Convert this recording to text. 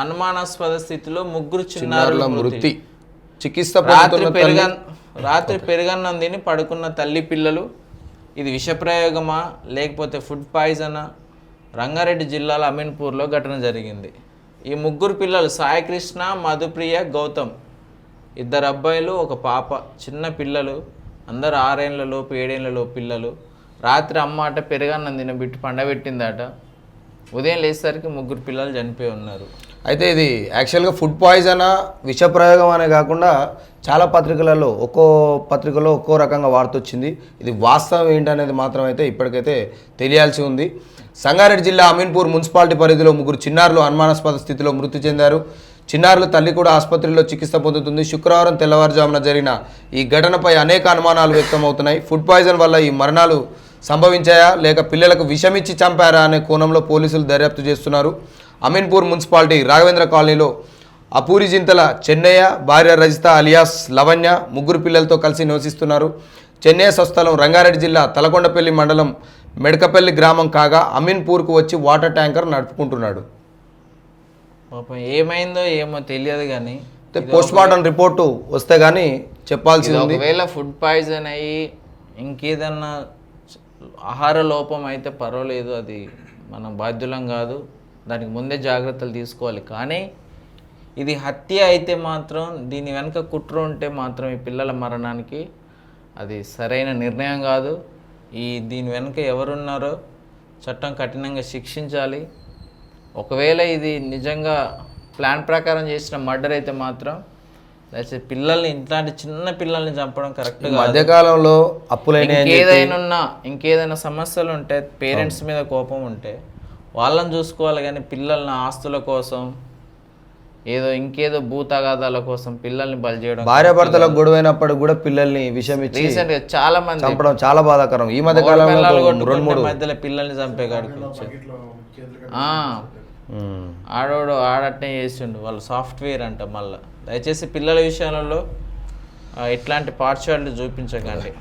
అనుమానాస్పద స్థితిలో ముగ్గురు చిన్నారుల మృతి. చికిత్స రాత్రి పెరుగ రాత్రి పెరుగన్నం తిని పడుకున్న తల్లి పిల్లలు. ఇది విషప్రయోగమా? లేకపోతే ఫుడ్ పాయిజనా? రంగారెడ్డి జిల్లాల అమీన్పూర్లో ఘటన జరిగింది. ఈ ముగ్గురు పిల్లలు సాయికృష్ణ మధుప్రియ గౌతమ్. ఇద్దరు అబ్బాయిలు ఒక పాప. చిన్న పిల్లలు. అందరు ఆరేళ్ళ లోపు ఏడేళ్ళ లోపు పిల్లలు. రాత్రి అమ్మ అట పెరుగన్నం తినబెట్టి పండబెట్టిందట. ఉదయం లేచేసరికి ముగ్గురు పిల్లలు చనిపోయి ఉన్నారు. అయితే ఇది యాక్చువల్గా ఫుడ్ పాయిజనా విషప్రయోగం అనే కాకుండా చాలా పత్రికలలో ఒక్కో పత్రికలో ఒక్కో రకంగా వార్తొచ్చింది. ఇది వాస్తవం ఏంటనేది మాత్రం అయితే ఇప్పటికైతే తెలియాల్సి ఉంది. సంగారెడ్డి జిల్లా అమీన్పూర్ మున్సిపాలిటీ పరిధిలో ముగ్గురు చిన్నారులు అనుమానాస్పద స్థితిలో మృతి చెందారు. చిన్నారుల తల్లి కూడా ఆసుపత్రిలో చికిత్స పొందుతుంది. శుక్రవారం తెల్లవారుజామున జరిగిన ఈ ఘటనపై అనేక అనుమానాలు వ్యక్తమవుతున్నాయి. ఫుడ్ పాయిజన్ వల్ల ఈ మరణాలు సంభవించాయా? లేక పిల్లలకు విషమిచ్చి చంపారా అనే కోణంలో పోలీసులు దర్యాప్తు చేస్తున్నారు. అమీన్పూర్ మున్సిపాలిటీ రాఘవేంద్ర కాలనీలో అపూరి జింతల చెన్నయ్య భార్య రజిత అలియాస్ లవణ్య ముగ్గురు పిల్లలతో కలిసి నివసిస్తున్నారు. చెన్నయ్య స్వస్థలం రంగారెడ్డి జిల్లా తలకొండపల్లి మండలం మెడకపల్లి గ్రామం కాగా అమీన్పూర్కు వచ్చి వాటర్ ట్యాంకర్ నడుపుకుంటున్నాడు. పాపం ఏమైందో ఏమో తెలియదు కానీ పోస్ట్ మార్టం రిపోర్టు వస్తే కానీ చెప్పాల్సి ఇది ఉంది. ఒకవేళ ఫుడ్ పాయిజన్ అయ్యి ఇంకేదన్నా ఆహార లోపం అయితే పర్వాలేదు అది మనం బాధ్యులం కాదు. దానికి ముందే జాగ్రత్తలు తీసుకోవాలి. కానీ ఇది హత్య అయితే మాత్రం దీని వెనక కుట్ర ఉంటే మాత్రం ఈ పిల్లల మరణానికి అది సరైన నిర్ణయం కాదు. ఈ దీని వెనుక ఎవరున్నారో చట్టం కఠినంగా శిక్షించాలి. ఒకవేళ ఇది నిజంగా ప్లాన్ ప్రకారం చేసిన మర్డర్ అయితే మాత్రం దయచేసి పిల్లల్ని ఇట్లాంటి చిన్న పిల్లల్ని చంపడం కరెక్ట్ మధ్యకాలంలో అప్పులైన ఇంకేదైనా ఉన్నా ఇంకేదైనా సమస్యలు ఉంటే పేరెంట్స్ మీద కోపం ఉంటే వాళ్ళని చూసుకోవాలి కానీ పిల్లల్ని ఆస్తుల కోసం ఏదో ఇంకేదో భూతగాదాల కోసం పిల్లల్ని బలి చేయడం భార్యాభర్తలకు గొడవైనప్పటికి కూడా పిల్లల్ని విషం ఇచ్చి రీసెంట్గా చాలా మంది చంపడం చాలా బాధాకరం. ఈ మధ్య కాలంలో రెండు మూడు మధ్యలో పిల్లల్ని చంపే కాడికి. ఆడోడు ఆడట్నే చేసిండు వాళ్ళు సాఫ్ట్వేర్ అంట మళ్ళీ. దయచేసి పిల్లల విషయాలలో ఇట్లాంటి పార్షాలిటీ చూపించకండి.